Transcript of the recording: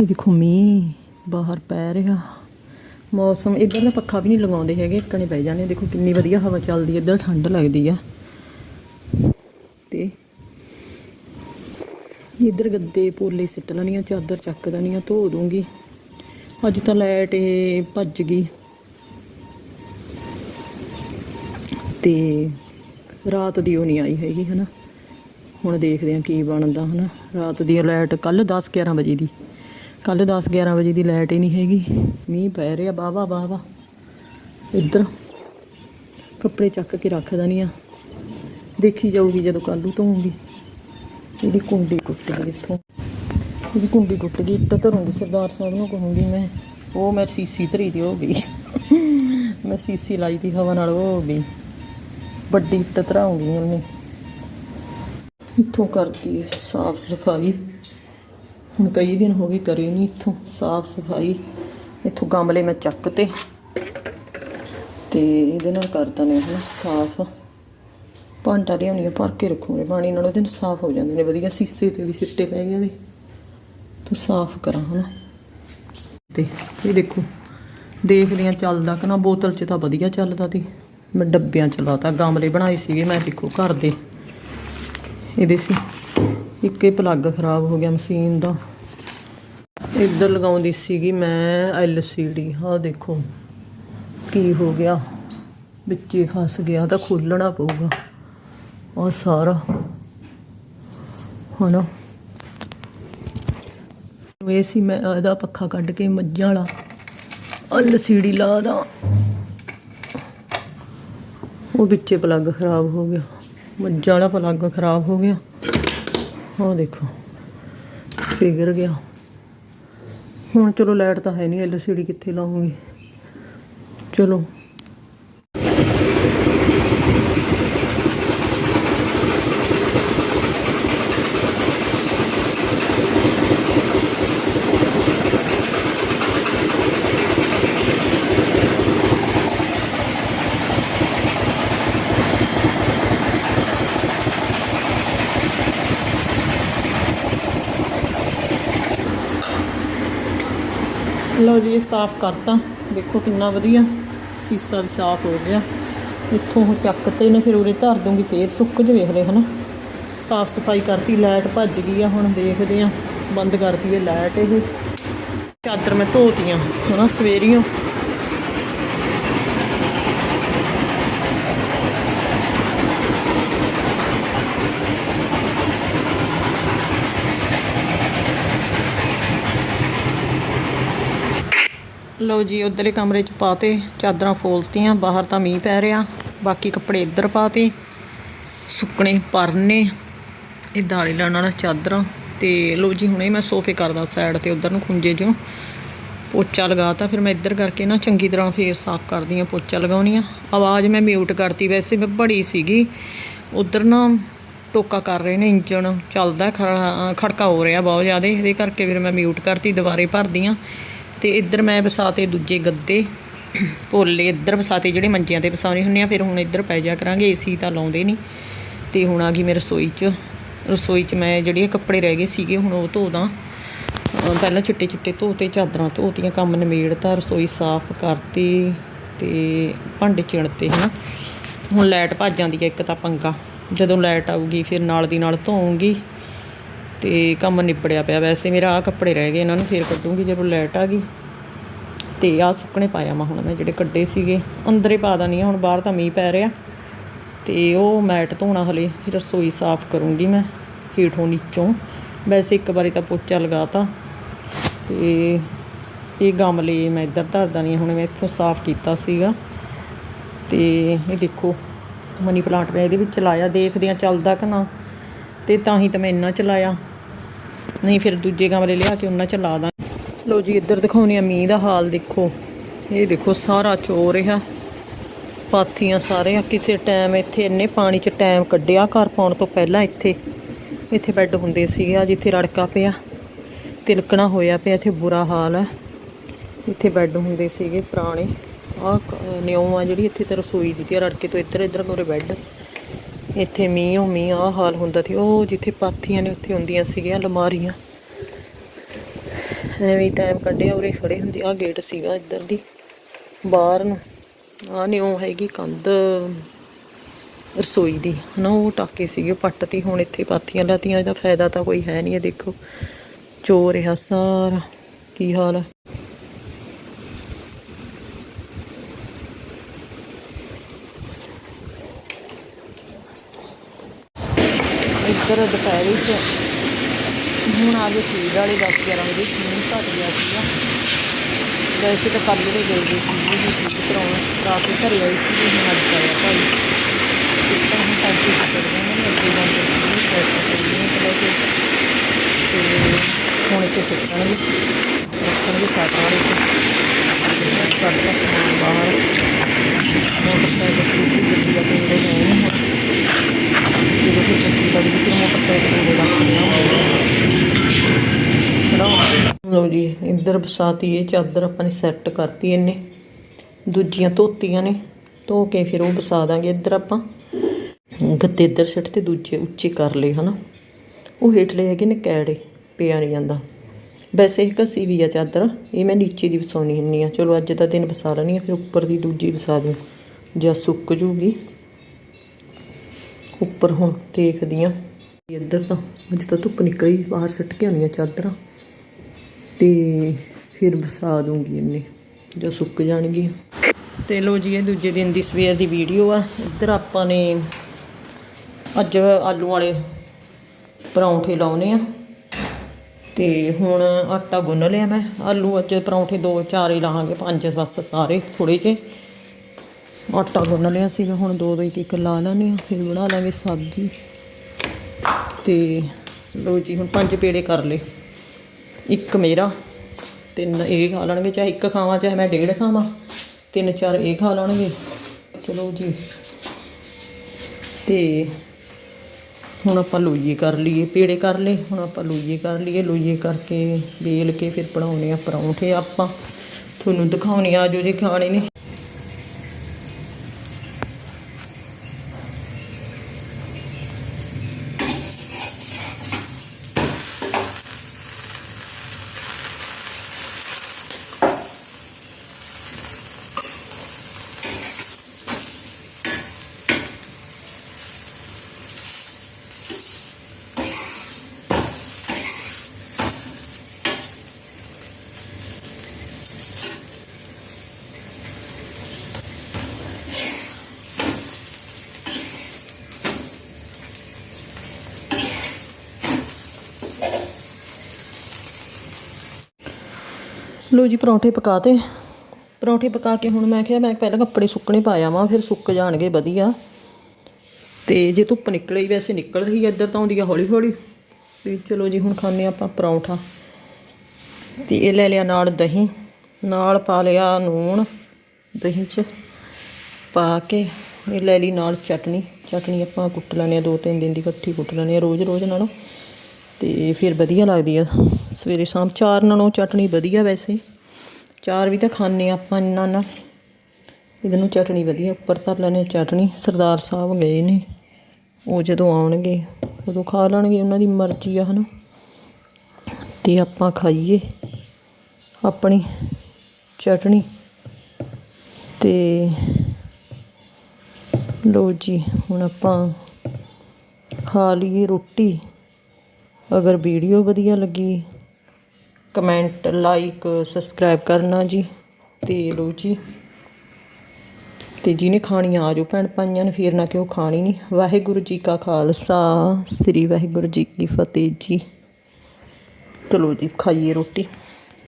ਇਹ ਦੇਖੋ ਮੀਂਹ ਬਾਹਰ ਪੈ ਰਿਹਾ। ਮੌਸਮ, ਇੱਧਰ ਦਾ ਪੱਖਾ ਵੀ ਨਹੀਂ ਲਗਾਉਂਦੇ ਹੈਗੇ ਇੱਕਣੇ ਪੈ ਜਾਂਦੇ ਦੇਖੋ ਕਿੰਨੀ ਵਧੀਆ ਹਵਾ ਚੱਲਦੀ ਹੈ ਇੱਧਰ ਠੰਡ ਲੱਗਦੀ ਆ। ਤੇ ਇੱਧਰ ਗੱਦੇ ਪੋਲੇ ਸਿੱਟ ਲੈਣੀਆਂ ਚਾਦਰ ਚੱਕ ਦੇਣੀਆਂ ਧੋ ਦੂੰਗੀ। ਅੱਜ ਤਾਂ ਲਾਈਟ ਇਹ ਭੱਜ ਗਈ। ਤੇ ਰਾਤ ਦੀ ਉਹ ਨਹੀਂ ਆਈ ਹੈਗੀ, ਹਨਾ। ਹੁਣ ਦੇਖਦੇ ਹਾਂ ਕੀ ਬਣਦਾ, ਹਨਾ। ਰਾਤ ਦੀ ਲਾਈਟ ਕੱਲ 10 11 ਵਜੇ ਦੀ। ਕੱਲ 10 11 ਵਜੇ ਦੀ ਲਾਈਟ ਹੀ ਨਹੀਂ ਹੈਗੀ। ਮੀਂਹ ਪੈ ਰਿਹਾ ਬਾਵਾ ਬਾਵਾ ਇੱਧਰ ਕੱਪੜੇ ਚੱਕ ਕੇ ਰੱਖਦਾ ਨਹੀਂ ਆ। ਦੇਖੀ ਜਾਊਗੀ ਜਦੋਂ ਕੱਲ ਨੂੰ ਧੋਉਂਗੀ ਇਹਦੀ ਕੁੰਡੀ ਟੁੱਟ ਗਈ ਇੱਥੋਂ। ਇਹਦੀ ਕੁੰਡੀ ਟੁੱਟ ਗਈ ਇੱਟ ਧਰੂੰਗੀ ਸਰਦਾਰ ਸਾਹਿਬ ਨੂੰ ਕਹੂੰਗੀ ਮੈਂ, ਉਹ ਮੈਂ ਸੀਸੀ ਧਰੀ ਦੀ ਹੋ ਗਈ। ਮੈਂ ਸੀਸੀ ਲਾਈ ਦੀ ਹਵਾ ਨਾਲ, ਉਹ ਹੋ ਗਈ। ਵੱਡੀ ਇੱਟ ਧਰਾਉਂਗੀ ਉਹਨੇ। ਇੱਥੋਂ ਕਰਦੀ ਸਾਫ਼ ਸਫ਼ਾਈ। ਹੁਣ ਕਈ ਦਿਨ ਹੋ ਗਏ ਕਰੀ ਨਹੀਂ ਇੱਥੋਂ, ਸਾਫ਼ ਸਫ਼ਾਈ। ਇੱਥੋਂ ਗਮਲੇ ਮੈਂ ਚੱਕ ਤੇ ਤੇ ਇਹਦੇ ਨਾਲ ਕਰਦਾ ਨੇ ਹੁਣ ਸਾਫ਼। ਭਾਂਡਾ ਲਿਆਉਣੀ ਭਰ ਕੇ ਰੱਖੂਗੇ, ਪਾਣੀ ਨਾਲ ਉਹਦੇ ਨਾਲ ਸਾਫ਼ ਹੋ ਜਾਂਦੇ ਨੇ, ਵਧੀਆ ਸੀਸੇ ਤੇ ਵੀ ਸਿੱਟੇ ਪੈ ਗਏ ਉਹਦੇ। ਤੂੰ ਸਾਫ਼ ਕਰਾਂ ਹਨਾ। ਤੇ ਇਹ ਦੇਖੋ, ਦੇਖਦੇ ਆ ਚੱਲਦਾ ਕਿ ਨਾ, ਬੋਤਲ 'ਚ ਤਾਂ ਵਧੀਆ ਚੱਲਦਾ ਤੀ ਮੈਂ ਡੱਬਿਆਂ 'ਚ ਲਾਤਾ, ਗਮਲੇ ਬਣਾਏ ਸੀਗੇ, ਮੈਂ ਦੇਖੋ ਘਰ ਦੇ। ਇਹਦੇ ਸੀ, ਇੱਕ ਇਹ ਪਲੱਗ ਖਰਾਬ ਹੋ ਗਿਆ ਮਸ਼ੀਨ ਦਾ। ਇੱਧਰ ਲਗਾਉਂਦੀ ਸੀਗੀ ਮੈਂ ਐਲਸੀਡੀ। ਹਾਂ ਦੇਖੋ, ਕੀ ਹੋ ਗਿਆ? ਵਿੱਚੇ ਫਸ ਗਿਆ, ਤਾਂ ਖੋਲਣਾ ਪਊਗਾ। ਆਹ ਸਾਰਾ। ਹੁਣ ਇਹ ਸੀ ਮੈਂ ਇਹਦਾ ਪੱਖਾ ਕੱਢ ਕੇ ਮੱਝਾਂ ਵਾਲਾ। ਐਲਸੀਡੀ ਲਾ ਦਾ। ਉਹ ਵਿੱਚੇ ਪਲੱਗ ਖਰਾਬ ਹੋ ਗਿਆ। ਮੱਝਾਂ ਵਾਲਾ ਪਲੱਗ ਖਰਾਬ ਹੋ ਗਿਆ। ਉਹ ਦੇਖੋ, ਫਿਗਰ ਗਿਆ। ਹੁਣ ਚਲੋ ਲਾਈਟ ਤਾਂ ਹੈ ਨਹੀਂ ਐਲਸੀਡੀ ਕਿੱਥੇ ਲਾਉਂਗੀ? ਚਲੋ। ਲਓ ਜੀ, ਇਹ ਸਾਫ਼ ਕਰਤਾ। ਦੇਖੋ ਕਿੰਨਾ ਵਧੀਆ ਸੀਸਾ ਵੀ ਸਾਫ਼ ਹੋ ਗਿਆ। ਇੱਥੋਂ ਉਹ ਚੱਕਤੇ ਨੇ ਫਿਰ ਉਰੇ ਧਰ ਦੂੰਗੀ, ਫੇਰ ਸੁੱਕ ਜਵੇ ਹਲੇ ਹਨਾ? ਸਾਫ਼ ਸਫ਼ਾਈ ਕਰਤੀ, ਲਾਈਟ ਭੱਜ ਗਈ ਆ, ਹੁਣ ਦੇਖਦੇ ਆ, ਬੰਦ ਕਰਤੀ ਹੈ ਲਾਈਟ ਇਹ। ਚਾਦਰ ਮੈਂ ਧੋਤੀਆਂ, ਹਨਾ, ਸਵੇਰੀਓ। ਲਓ ਜੀ, ਉਧਰਲੇ ਕਮਰੇ 'ਚ ਪਾਤੇ ਚਾਦਰਾਂ ਫੋਲਤੀਆਂ, ਬਾਹਰ ਤਾਂ ਮੀਂਹ ਪੈ ਰਿਹਾ। ਬਾਕੀ ਕੱਪੜੇ ਇੱਧਰ ਪਾਤੇ ਸੁੱਕਣੇ ਪਰਨੇ ਇਹ ਦਾਲੀ ਲਾਉਣ ਵਾਲਾ ਚਾਦਰਾਂ ਤੇ ਲਓ ਜੀ, ਹੁਣੇ ਮੈਂ ਸੋਫੇ ਕਰਦਾ ਸਾਈਡ ਤੇ, ਉਧਰ ਨੂੰ ਖੁੰਝੇ ਜਿਉਂ ਪੋਚਾ ਲਗਾਤਾ ਫਿਰ ਮੈਂ ਇੱਧਰ ਕਰਕੇ ਨਾ ਚੰਗੀ ਤਰ੍ਹਾਂ ਫੇਰ ਸਾਫ਼ ਕਰਦੀ ਆ ਪੋਚਾ ਲਗਾਉਣੀ ਆ ਆਵਾਜ਼ ਮੈਂ ਮਿਊਟ ਕਰਤੀ, ਵੈਸੇ ਮੈਂ ਬੜੀ ਸੀਗੀ। ਉਧਰ ਨਾ ਟੋਕਾ ਕਰ ਰਹੇ ਨੇ, ਇੰਜਣ ਚੱਲਦਾ ਖੜ- ਖੜਕਾ ਹੋ ਰਿਹਾ ਬਹੁਤ ਜ਼ਿਆਦਾ, ਇਹਦੇ ਕਰਕੇ ਫਿਰ ਮੈਂ ਮਿਊਟ ਕਰਤੀ, ਦੁਬਾਰੇ ਭਰਦੀ ਆ ਤੇ ਇੱਧਰ ਮੈਂ ਵਸਾਤੇ ਦੂਜੇ ਗੱਦੇ। ਭੋਲੇ ਇੱਧਰ ਵਸਾਤੇ ਜਿਹੜੇ ਮੰਜਿਆਂ ਤੇ ਵਸਾਉਣੇ ਹੁੰਦੇ ਆ, ਫਿਰ ਹੁਣ ਇੱਧਰ ਪੈ ਜਾ ਕਰਾਂਗੇ ਏਸੀ ਤਾਂ ਲਾਉਂਦੇ ਨਹੀਂ। ਤੇ ਹੁਣ ਆ ਗਈ ਮੈਂ ਰਸੋਈ 'ਚ। ਰਸੋਈ 'ਚ ਮੈਂ ਜਿਹੜੇ ਕੱਪੜੇ ਰਹਿ ਗਏ ਸੀਗੇ, ਹੁਣ ਉਹ ਧੋਦਾ। ਪਹਿਲਾਂ ਚਿੱਟੇ ਚਿੱਟੇ ਧੋਤੇ, ਚਾਦਰਾਂ ਧੋਤੀਆਂ, ਕੰਮ ਨਿਮੇੜਤਾ ਰਸੋਈ ਸਾਫ਼ ਕਰਤੀ ਤੇ ਭਾਂਡੇ ਚਿਣਤੇ ਹਨਾ। ਹੁਣ ਲਾਈਟ ਭੱਜ ਜਾਂਦੀ ਹੈ ਇੱਕ ਤਾਂ ਪੰਗਾ। ਜਦੋਂ ਲਾਈਟ ਆਊਗੀ, ਫਿਰ ਨਾਲ ਦੀ ਨਾਲ ਧੋਉਂਗੀ ਤੇ ਕੰਮ ਨਿਬੜਿਆ ਪਿਆ। ਵੈਸੇ ਮੇਰਾ ਆ ਕੱਪੜੇ ਰਹਿ ਗਏ, ਇਹਨਾਂ ਨੂੰ ਫੇਰ ਕੱਢੂੰਗੀ, ਜਦੋਂ ਲਾਈਟ ਆ ਗਈ। ਤੇ ਆ ਸੁੱਕਣੇ ਪਾਇਆ ਮੈਂ ਹੁਣ ਮੈਂ, ਜਿਹੜੇ ਕੱਢੇ ਸੀਗੇ। ਅੰਦਰੇ ਪਾ ਦਾਨੀ ਹੁਣ ਬਾਹਰ ਤਾਂ ਮੀਂਹ ਪੈ ਰਿਹਾ। ਤੇ ਉਹ ਮੈਟ ਧੋਣਾ ਹਲੇ, ਫਿਰ ਰਸੋਈ ਸਾਫ਼ ਕਰੂੰਗੀ ਮੈਂ, ਹੇਠੋਂ ਨੀਚੋਂ। ਵੈਸੇ ਇੱਕ ਵਾਰੀ ਤਾਂ ਪੋਚਾ ਲਗਾਤਾ। ਤੇ ਇਹ ਗਮਲੇ ਮੈਂ, ਇੱਧਰ ਧਰ ਦਾਨੀ ਹੁਣ ਮੈਂ ਇੱਥੋਂ ਸਾਫ਼ ਕੀਤਾ ਸੀਗਾ। ਤੇ ਇਹ ਦੇਖੋ, ਮਨੀ ਪਲਾਂਟ ਮੈਂ ਇਹਦੇ ਵਿੱਚ ਲਾਇਆ, ਦੇਖਦੇ ਆ ਚੱਲਦਾ ਕਿ ਨਾ। ਤੇ ਤਾਂ ਹੀ ਤਾਂ ਮੈਂ ਇੰਨਾ ਚਲਾਇਆ। ਨਹੀਂ, ਫਿਰ ਦੂਜੇ ਕਮਰੇ ਲਿਆ ਕੇ ਉਹਨਾਂ ਚਲਾ ਦਾਂ। ਲੋ ਜੀ, ਇੱਧਰ ਦਿਖਾਉਣੀ ਆ ਮੀਂਹ ਦਾ ਹਾਲ, ਦੇਖੋ। ਇਹ ਦੇਖੋ, ਸਾਰਾ ਚੋ ਰਿਹਾ। ਪਾਥੀਆਂ ਸਾਰੀਆਂ, ਕਿਸੇ ਟਾਈਮ ਇੱਥੇ ਇੰਨੇ ਪਾਣੀ 'ਚ ਟਾਈਮ ਕੱਢਿਆ, ਘਰ ਪਾਉਣ ਤੋਂ ਪਹਿਲਾਂ ਇੱਥੇ। ਇੱਥੇ ਬੈੱਡ ਹੁੰਦੇ ਸੀਗੇ ਆ ਜਿੱਥੇ ਰੜਕਾ ਪਿਆ। ਤਿਲਕਣਾ ਹੋਇਆ ਪਿਆ, ਇੱਥੇ ਬੁਰਾ ਹਾਲ ਹੈ। ਇੱਥੇ ਬੈੱਡ ਹੁੰਦੇ ਸੀਗੇ ਪੁਰਾਣੇ। ਆਹ ਨਿਉ ਆ ਜਿਹੜੀ, ਇੱਥੇ ਤੇ ਰਸੋਈ ਦੀ ਤੇ ਰੜਕੇ ਤੋਂ ਇੱਧਰ ਇੱਧਰ ਕੋਰੇ ਬੈੱਡ ਇੱਥੇ ਮੀਂਹ ਉਹ ਮੀਂਹ ਆਹ ਹਾਲ ਹੁੰਦਾ ਸੀ, ਉਹ ਜਿੱਥੇ ਪਾਥੀਆਂ ਨੇ ਉੱਥੇ ਹੁੰਦੀਆਂ ਸੀਗੀਆਂ, ਅਲਮਾਰੀਆਂ। ਐਵੇਂ ਟਾਈਮ ਕੱਢਿਆ, ਉਰੇ ਖੜੇ ਹੁੰਦੇ ਆ ਗੇਟ ਸੀਗਾ ਇੱਧਰ ਦੀ, ਬਾਹਰ ਨੂੰ। ਆ ਨਹੀਂ ਉਹ ਹੈਗੀ ਕੰਧ, ਰਸੋਈ ਦੀ। ਨਾ ਉਹ ਟਾਕੇ ਸੀਗੇ ਪੱਟ ਤੀ, ਹੁਣ ਇੱਥੇ ਪਾਥੀਆਂ ਲਾਤੀਆਂ, ਇਹਦਾ ਫਾਇਦਾ ਤਾਂ ਕੋਈ ਹੈ ਨਹੀਂ ਇਹ ਦੇਖੋ। ਚੋ ਰਿਹਾ ਸਾਰਾ, ਕੀ ਹਾਲ ਹੈ ਇੱਧਰ ਦੁਪਹਿਰੇ ਚ ਹੁਣ ਆ ਗਏ ਸੀ ਵਾਲੇ 10 11 ਵਜੇ ਮੀਂਹ ਘੱਟ ਗਿਆ ਸੀਗਾ। ਵੈਸੇ ਤਾਂ ਕੱਲ੍ਹ ਦੇ ਗਏ ਦੇ ਸੀ ਜੀ ਠੀਕ ਕਰਾਉਣ ਕਰਾ ਕੇ ਘਰੇ ਆਈ ਸੀ ਜੀ ਹੁਣ ਅੱਜ ਆਇਆ ਭਾਈ। ਇੱਕ ਹੁਣ ਟੈਂਕੀ ਕਰਦੇ ਨੇ ਅੱਗੇ ਜਾਂਦੇ ਸੀ ਸੈਟ ਕਰਦੇ ਨੇ ਲੈ ਕੇ ਤੇ ਹੁਣ ਇੱਥੇ ਸਿੱਖਣਗੇ ਰੱਖਣਗੇ ਸਾਈਕਲ ਵਾਲੇ ਤੇ ਕੱਢ ਕੇ ਸਮਾਨ ਬਾਹਰ ਮੋਟਰਸਾਈਕਲ ਸਕੂਟਰੀ ਗੱਡੀ ਦਾ ਤੇ ਜਿਹੜੇ ਹੈ ਨਹੀਂ ਹੁਣ ਜਦੋਂ ਫਿਰ ਚੱਕੀ ਲੱਗਦੀ ਫਿਰ ਮੋਟਰਸਾਈਕਲ ਦੇ ਰੱਖਦੇ ਆ ਲਓ ਜੀ ਇੱਧਰ ਇਹ ਚਾਦਰ ਆਪਾਂ ਨੇ ਸੈੱਟ ਕਰਤੀ ਇਹਨੇ। ਦੂਜੀਆਂ ਧੋਤੀਆਂ ਨੇ, ਧੋ ਕੇ ਫਿਰ ਉਹ ਬਸਾ ਦਾਂਗੇ ਇੱਧਰ ਆਪਾਂ। ਗੱਤੇ ਇੱਧਰ ਸਿੱਟ ਤੇ ਦੂਜੇ ਉੱਚੇ ਕਰ ਲਏ, ਹਨਾ। ਉਹ ਹੇਠਲੇ ਹੈਗੇ ਨੇ ਕੈੜੇ ਪਿਆ ਨਹੀਂ ਜਾਂਦਾ ਵੈਸੇ ਇਹ ਘਸੀ ਵੀ ਆ ਚਾਦਰ, ਇਹ ਮੈਂ ਨੀਚੇ ਦੀ ਵਸਾਉਣੀ ਹੁੰਨੀ ਆ। ਚਲੋ ਅੱਜ ਦਾ ਦਿਨ ਵਸਾ ਲੈਣੀ ਆ, ਫਿਰ ਉੱਪਰ ਦੀ ਦੂਜੀ ਵਸਾ ਦੂੰ। ਜਾਂ ਸੁੱਕ ਜੂਗੀ। ਉੱਪਰ ਹੁਣ ਦੇਖਦੀ ਆ। ਇੱਧਰ ਤਾਂ ਅੱਜ ਤਾਂ ਧੁੱਪ ਨਿਕਲੀ, ਬਾਹਰ ਸਿੱਟ ਕੇ ਆਉਣੀ ਆ ਚਾਦਰਾਂ। ਤੇ ਫਿਰ ਵਸਾ ਦੂੰਗੀ ਇਹਨੇ, ਜੋ ਸੁੱਕ ਜਾਣਗੀਆਂ ਤੇ ਲੋ ਜੀ, ਇਹ ਦੂਜੇ ਦਿਨ ਦੀ ਸਵੇਰ ਦੀ ਵੀਡੀਓ ਆ। ਇੱਧਰ ਆਪਾਂ ਨੇ ਅੱਜ ਆਲੂ ਵਾਲੇ ਪਰੌਂਠੇ ਲਾਉਨੇ ਆ। ਤੇ ਹੁਣ ਆਟਾ ਗੁੰਨ ਲਿਆ ਮੈਂ। ਆਲੂ ਅੱਜ ਪਰੌਂਠੇ ਦੋ ਚਾਰ ਹੀ ਲਾਹਾਂਗੇ ਪੰਜ ਬਸ ਸਾਰੇ ਥੋੜੇ ਜਿਹੇ। ਆਟਾ ਗੁੰਨ ਲਿਆ ਸੀਗਾ, ਹੁਣ ਦੋ ਦੋ ਇੱਕ ਇੱਕ ਲਾ ਲੈਣੇ ਆ ਫਿਰ ਬਣਾ ਲਾਂਗੇ ਸਬਜ਼ੀ। ਤੇ ਲੋ ਜੀ, ਹੁਣ ਪੰਜ ਪੇੜੇ ਕਰ ਲਏ। ਇੱਕ ਮੇਰਾ, ਤਿੰਨ ਇਹ ਖਾ ਲੈਣਗੇ, ਚਾਹੇ ਇੱਕ ਖਾਵਾਂ, ਚਾਹੇ ਮੈਂ ਡੇਢ ਖਾਵਾਂ, ਤਿੰਨ ਚਾਰ ਇਹ ਖਾ ਲੈਣਗੇ। ਚਲੋ ਜੀ। ਤੇ ਹੁਣ ਆਪਾਂ ਲੋਈਏ ਕਰ ਲਈਏ, ਪੇੜੇ ਕਰ ਲਏ, ਹੁਣ ਆਪਾਂ ਲੋਈਏ ਕਰ ਲਈਏ, ਲੋਈਏ ਕਰਕੇ ਵੇਲ ਕੇ ਫਿਰ ਬਣਾਉਣੇ ਆ ਪਰੌਂਠੇ ਆਪਾਂ। ਤੁਹਾਨੂੰ ਦਿਖਾਉਣੇ ਆ ਜੋ ਜੇ ਖਾਣੇ ਨੇ। ਲੋ ਜੀ ਪਰੌਂਠੇ ਪਕਾਤੇ ਪਰੌਂਠੇ ਪਕਾ ਕੇ ਹੁਣ ਮੈਂ ਕਿਹਾ ਮੈਂ ਪਹਿਲਾਂ ਕੱਪੜੇ ਸੁੱਕਣੇ ਪਾਇਆ ਵਾਂ, ਫਿਰ ਸੁੱਕ ਜਾਣਗੇ ਵਧੀਆ। ਤੇ ਜੇ ਧੁੱਪ ਨਿਕਲੇ ਵੈਸੇ ਨਿਕਲ ਰਹੀ ਹੈ ਇੱਧਰ ਤਾਂ ਆਉਂਦੀ ਆ ਹੌਲੀ ਹੌਲੀ ਤੇ ਚਲੋ ਜੀ ਹੁਣ ਖਾਂਦੇ ਆਪਾਂ ਪਰੌਂਠਾ। ਤੇ ਇਹ ਲੈ ਲਿਆ ਨਾਲ ਦਹੀਂ। ਨਾਲ ਪਾ ਲਿਆ ਨੂਣ, ਦਹੀਂ 'ਚ ਪਾ ਕੇ ਇਹ ਲੈ ਲਈ ਨਾਲ ਚਟਨੀ। ਚਟਨੀ ਆਪਾਂ ਕੁੱਟ ਲੈਣੀ ਆ ਦੋ ਤਿੰਨ ਦਿਨ ਦੀ ਇਕੱਠੀ ਕੁੱਟ ਲੈਣੀ ਆ ਰੋਜ਼ ਰੋਜ਼ ਨਾਲੋਂ। ਤੇ ਫਿਰ ਵਧੀਆ ਲੱਗਦੀ ਆ। ਸਵੇਰੇ ਸ਼ਾਮ ਚਾਰ ਨਾਲੋਂ ਚਟਨੀ ਵਧੀਆ ਵੈਸੇ। ਚਾਰ ਵੀ ਤਾਂ ਖਾਣੇ ਆਪਾਂ ਇੰਨਾ ਨਾ। ਇਹਦੇ ਨੂੰ ਚਟਨੀ ਵਧੀਆ, ਉੱਪਰ ਧਰ ਲੈਣੇ ਚਟਨੀ ਸਰਦਾਰ ਸਾਹਿਬ ਗਏ ਨੇ। ਉਹ ਜਦੋਂ ਆਉਣਗੇ, ਉਦੋਂ ਖਾ ਲੈਣਗੇ ਉਹਨਾਂ ਦੀ ਮਰਜ਼ੀ ਆ, ਹਨਾ। ਤੇ ਆਪਾਂ ਖਾਈਏ ਆਪਣੀ ਚਟਣੀ। ਤੇ ਲੋ ਜੀ, ਹੁਣ ਆਪਾਂ ਖਾ ਲਈਏ ਰੋਟੀ। ਅਗਰ ਵੀਡੀਓ ਵਧੀਆ ਲੱਗੀ ਕਮੈਂਟ ਲਾਈਕ ਸਬਸਕ੍ਰਾਈਬ ਕਰਨਾ ਜੀ ਤੇ ਲੋ ਜੀ। ਤੇ ਜਿਹਨੇ ਖਾਣੀ ਆ ਜੋ ਭੈਣ ਭਾਈਆਂ ਨੇ, ਫੇਰ ਨਾ ਕਿਉਂ ਖਾਣੀ ਨਹੀਂ। ਵਾਹਿਗੁਰੂ ਜੀ ਕਾ ਖਾਲਸਾ, ਸ੍ਰੀ ਵਾਹਿਗੁਰੂ ਜੀ ਕੀ ਫਤਿਹ ਜੀ। ਚਲੋ ਜੀ, ਖਾਈਏ ਰੋਟੀ।